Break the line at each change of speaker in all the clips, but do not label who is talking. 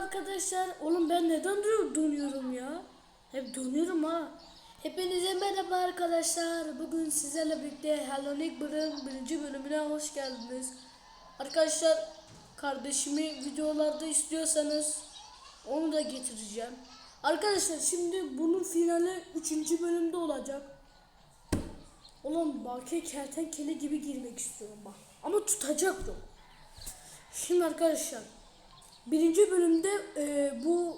arkadaşlar. Oğlum ben neden donuyorum ya? Hep donuyorum ha. Hepinize merhaba arkadaşlar. Bugün sizlerle birlikte Hello Neighbor'ın birinci bölümüne hoş geldiniz. Arkadaşlar kardeşimi videolarda istiyorsanız onu da getireceğim. Arkadaşlar şimdi bunun finali 3. bölümde olacak. Oğlum balke kertenkele gibi girmek istiyorum bak. Ama tutacak yok. Şimdi arkadaşlar birinci bölümde e, bu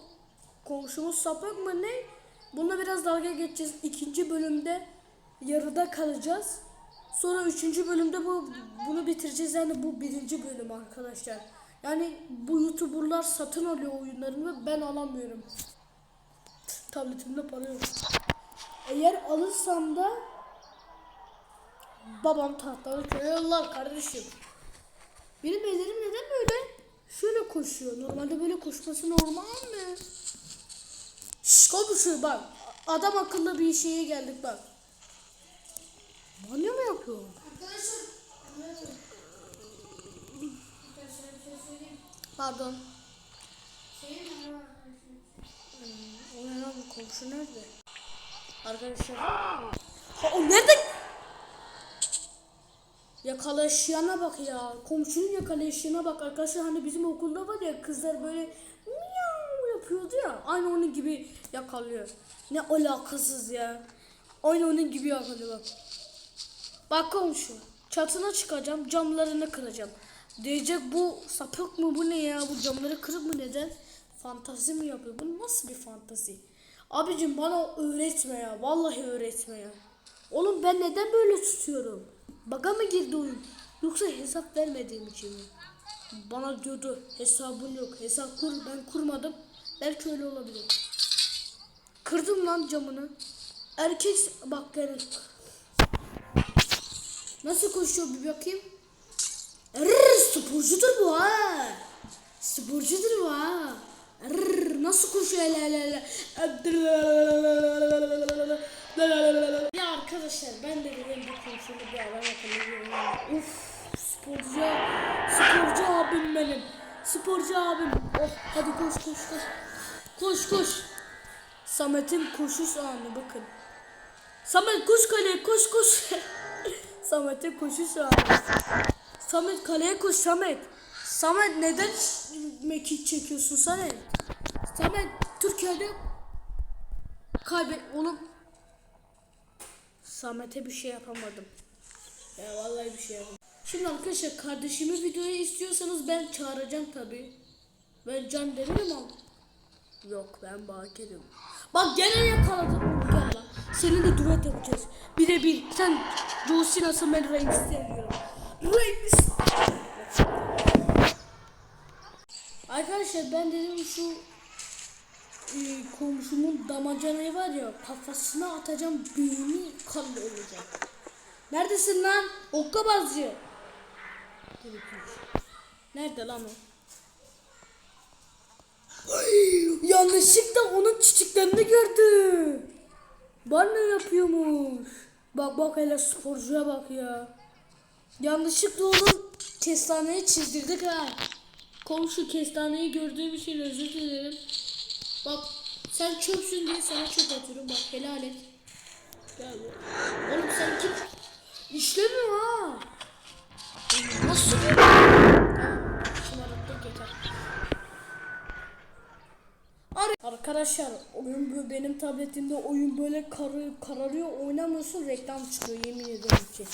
komşumuz sapık mı ne? Bununla biraz dalga geçeceğiz. İkinci bölümde yarıda kalacağız. Sonra üçüncü bölümde bu bunu bitireceğiz. Yani bu birinci bölüm arkadaşlar. Yani bu youtuberlar satın alıyor oyunlarını ben alamıyorum. Tabletimde para yok. Eğer alırsam da babam tahtalı köye yollar kardeşim. Benim ellerim neden böyle? Şöyle koşuyor. Normalde böyle koşması normal mi? Şşş komşu bak. Adam akıllı bir şeye geldik bak. Banyo mu yapıyor?
Arkadaşlar.
Pardon. O ne lan bu komşu nerede? Arkadaşlar. Ha, o nerede? Yakalayışına bak ya. Komşunun yakalayışına bak arkadaşlar. Hani bizim okulda var ya kızlar böyle miyav yapıyordu ya. Aynı onun gibi yakalıyor. Ne alakasız ya. Aynı onun gibi yakalıyor bak. Bak komşu. Çatına çıkacağım. Camlarını kıracağım. Diyecek bu sapık mı bu ne ya? Bu camları kırık mı neden? Fantazi mi yapıyor? Bu nasıl bir fantazi? Abicim bana öğretme ya. Vallahi öğretme ya. Oğlum ben neden böyle tutuyorum? Baga mı girdi oyun? Yoksa hesap vermediğim için mi? Bana diyordu hesabın yok. Hesap kur ben kurmadım. Belki öyle olabilir. Kırdım lan camını. Erkek bak yani. Nasıl koşuyor bir bakayım. Rrr, sporcudur bu ha. Sporcudur bu ha. Rrr, nasıl koşuyor hele hele hele. Arkadaşlar ben de dedim bu konuşunu bir ara bakalım. Uf sporcu sporcu abim benim. Sporcu abim. Oh hadi koş koş koş. Koş koş. Samet'in koşuş anı bakın. Samet koş kaleye koş koş. Samet'e koşuş anı. Samet kaleye koş Samet. Samet neden mekik çekiyorsun Samet? Samet Türkiye'de kaybet oğlum. Samet'e bir şey yapamadım. Ya vallahi bir şey yapamadım. Şimdi arkadaşlar kardeşimi videoya istiyorsanız ben çağıracağım tabi. Ben can derim ama. Yok ben Bakir'im. Bak gene yakaladım. Gel lan. Seninle duet yapacağız. Birebir. Sen John Cena'sın ben Reigns'i seviyorum. Reigns. Arkadaşlar ben dedim şu e, komşumun damacanayı var ya kafasına atacağım beyni kan olacak. Neredesin lan? Okkabazcı. Nerede lan o? Ay, yanlışlıkla onun çiçeklerini gördüm. Banyo yapıyormuş. Bak bak hele sporcuya bak ya. Yanlışlıkla onun kestaneyi çizdirdik ha. Komşu kestaneyi gördüğüm için özür dilerim. Bak sen çöpsün diye sana çöp atıyorum. Bak helal et. Gel buraya. Oğlum sen kim? İşlemiyor ha. Oğlum Nasıl Arkadaşlar oyun bu benim tabletimde oyun böyle karı, kararıyor oynamıyorsun reklam çıkıyor yemin ederim ki.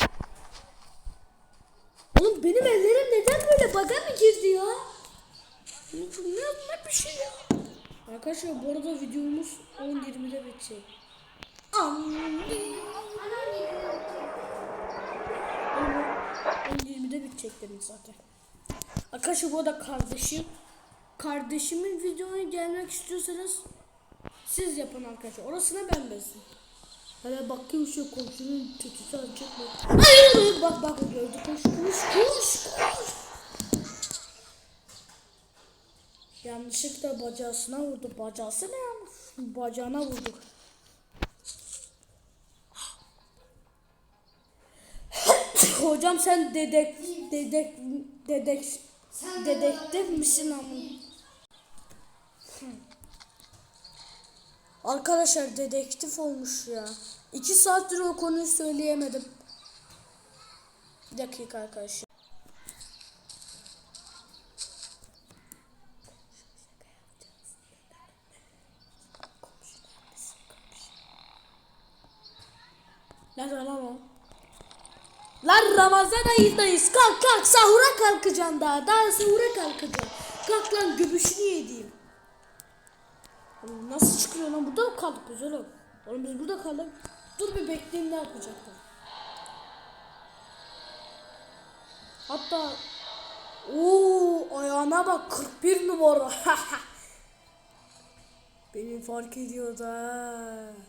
Oğlum benim ellerim neden böyle baga mı girdi ya? Ne, ne, ne bir şey ya? Arkadaşlar bu arada videomuz 10.20'de bitecek. Amin. 10.20'de bitecek dedim zaten. Arkadaşlar bu arada kardeşim. Kardeşimin videoya gelmek istiyorsanız siz yapın arkadaşlar. Orasına ben bezdim. Hele bakayım şu komşunun tütüsü açık mı? Hayır bak bak gördü koş koş koş koş. Yanlışlıkla bacağısına vurdu. Bacağısı ne ya? Bacağına vurduk. Hocam sen dedek dedek dedek dedektif misin amın? Arkadaşlar dedektif olmuş ya. İki saattir o konuyu söyleyemedim. Bir dakika arkadaşlar. Nerede lan o? Lan Ramazan ayındayız. Kalk kalk sahura kalkacaksın daha. Daha sahura kalkacaksın. Kalk lan göbüşünü yediğim. Oğlum nasıl çıkıyor lan? Burada mı kaldık biz oğlum? Oğlum biz burada kaldık. Dur bir bekleyin ne yapacaklar. Hatta Oo ayağına bak 41 numara. Beni fark ediyor da.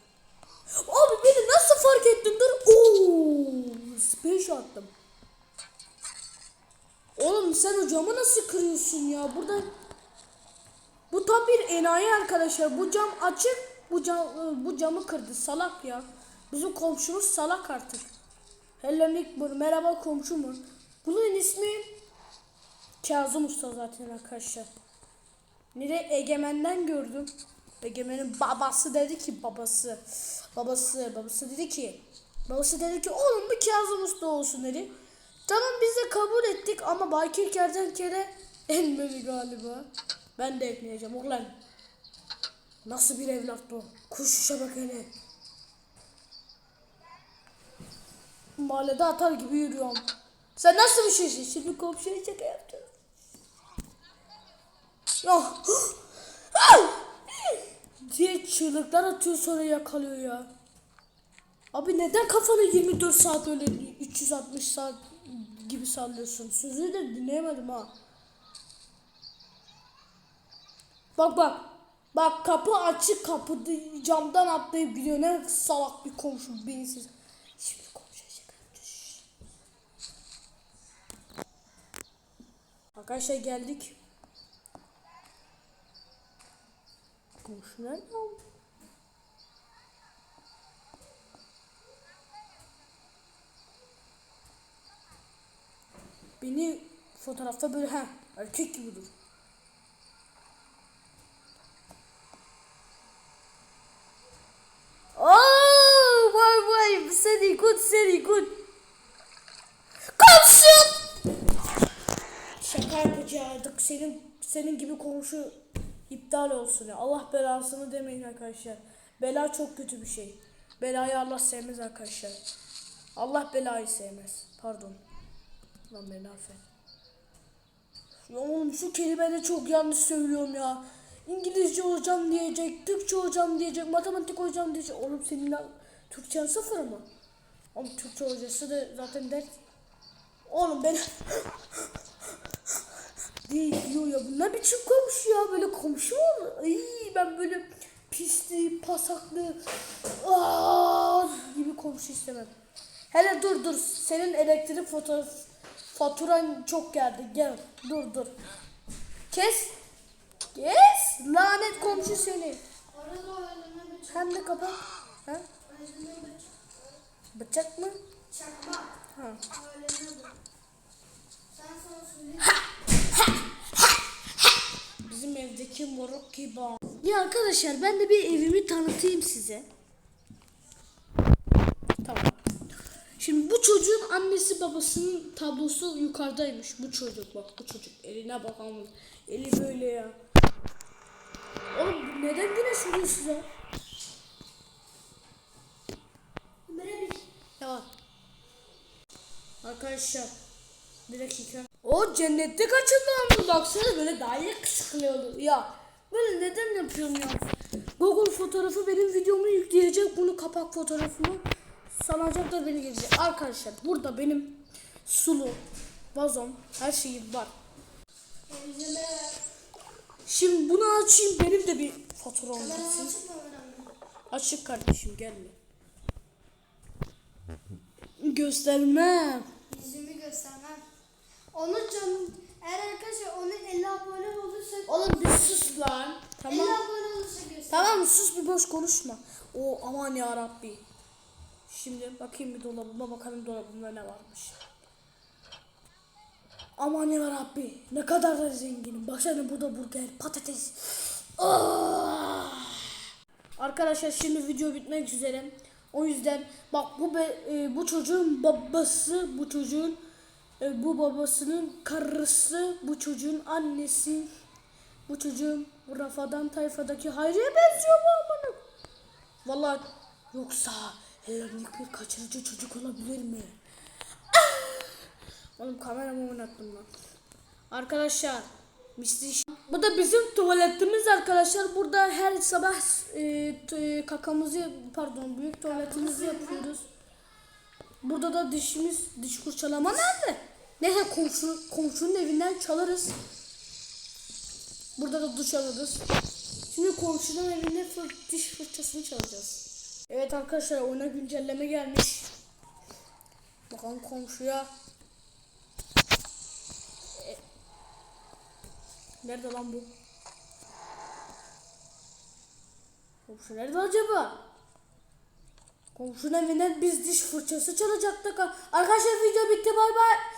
Abi beni nasıl fark ettin dur. Oo space attım. Oğlum sen o camı nasıl kırıyorsun ya? Burada bu tam bir enayi arkadaşlar. Bu cam açık. Bu cam bu camı kırdı. Salak ya. Bizim komşumuz salak artık. Hello Nickbur. Merhaba komşumu. Bunun ismi Kazım Usta zaten arkadaşlar. Nere Egemen'den gördüm. Egemen'in babası dedi ki babası. Babası babası dedi ki babası dedi ki oğlum bu Kazım Usta olsun dedi. Tamam biz de kabul ettik ama Bakir Kertenkele elmeli galiba. Ben de ekmeyeceğim oğlan. Nasıl bir evlat bu? Kuşuşa bak hele. Mahallede atar gibi yürüyorum. Sen nasıl bir şeysin? Şimdi komşuya şaka yaptın. Ya. Diye çığlıklar atıyor sonra yakalıyor ya. Abi neden kafanı 24 saat öyle 360 saat gibi sallıyorsun? Sözünü de dinleyemedim ha. Bak bak. Bak kapı açık kapı camdan atlayıp gidiyor. Ne salak bir komşu beyinsiz. Şimdi. Şşş. Arkadaşlar geldik. Nerede? Beni fotoğrafta böyle ha erkek gibi dur. Oh, vay vay seni good seni good. Komşu! Şaka yapacaktık. Senin senin gibi komşu iptal olsun ya. Allah belasını demeyin arkadaşlar. Bela çok kötü bir şey. Belayı Allah sevmez arkadaşlar. Allah belayı sevmez. Pardon. Lan beni affet. Ya oğlum şu kelimeleri çok yanlış söylüyorum ya. İngilizce hocam diyecek, Türkçe hocam diyecek, matematik hocam diyecek. Oğlum senin Türkçen sıfır mı? Oğlum Türkçe hocası da zaten der. Oğlum ben değil diyor ya bu ne biçim komşu ya böyle komşu mu olur? Ay ben böyle pisli, pasaklı aa, gibi komşu istemem. Hele dur dur senin elektrik fotoğraf faturan çok geldi gel dur dur. Kes. Kes. Lanet komşu seni. Hem de kapat. Ha?
Bıçak.
Mı?
Çakma.
Ha.
O elime bıçak. Sen sana söyleyeyim.
Bizim evdeki moruk gibi. Ya arkadaşlar ben de bir evimi tanıtayım size. Tamam. Şimdi bu çocuğun annesi babasının tablosu yukarıdaymış. Bu çocuk bak bu çocuk. Eline bak ama. Eli böyle ya. Oğlum neden güneş vuruyor size?
Böyle bir
Tamam. Arkadaşlar bir dakika. O cennette kaçırdı baksana böyle daha iyi sıkılıyordu. Ya böyle neden yapıyorum ya? Google fotoğrafı benim videomu yükleyecek bunu kapak fotoğrafımı sanacak da beni gelecek. Arkadaşlar burada benim sulu, vazom her şeyim var. Şimdi bunu açayım benim de bir
kameranı
olmasın.
Açık
kardeşim gelme. Göstermem.
Yüzümü göstermem. Onu canım eğer arkadaşlar onu 50 abone olursa
Oğlum bir sus lan.
50
Tamam.
abone olursa göster.
Tamam sus bir boş konuşma. O aman ya Rabbi. Şimdi bakayım bir dolabıma bakalım dolabımda ne varmış. Aman ya Rabbi ne kadar da zenginim. Baksana burada burger, patates. Ah! Arkadaşlar şimdi video bitmek üzere. O yüzden bak bu be- e, bu çocuğun babası, bu çocuğun e, bu babasının karısı, bu çocuğun annesi, bu çocuğun Rafadan tayfadaki Hayri'ye benziyor bu amına. Vallahi yoksa Helenik bir kaçırıcı çocuk olabilir mi? Ah! Oğlum kameramı oynattım lan. Arkadaşlar Misli Bu da bizim tuvaletimiz arkadaşlar. Burada her sabah e, t- kakamızı pardon büyük tuvaletimizi yapıyoruz. Burada da dişimiz diş fırçalama nerede? Neyse komşu, komşunun evinden çalarız. Burada da duş alırız. Şimdi komşunun evinde fır, diş fırçasını çalacağız. Evet arkadaşlar oyuna güncelleme gelmiş. Bakalım komşuya. E, Nerede lan bu? Komşu nerede acaba? Komşunun evinden biz diş fırçası çalacaktık. Arkadaşlar video bitti bay bay.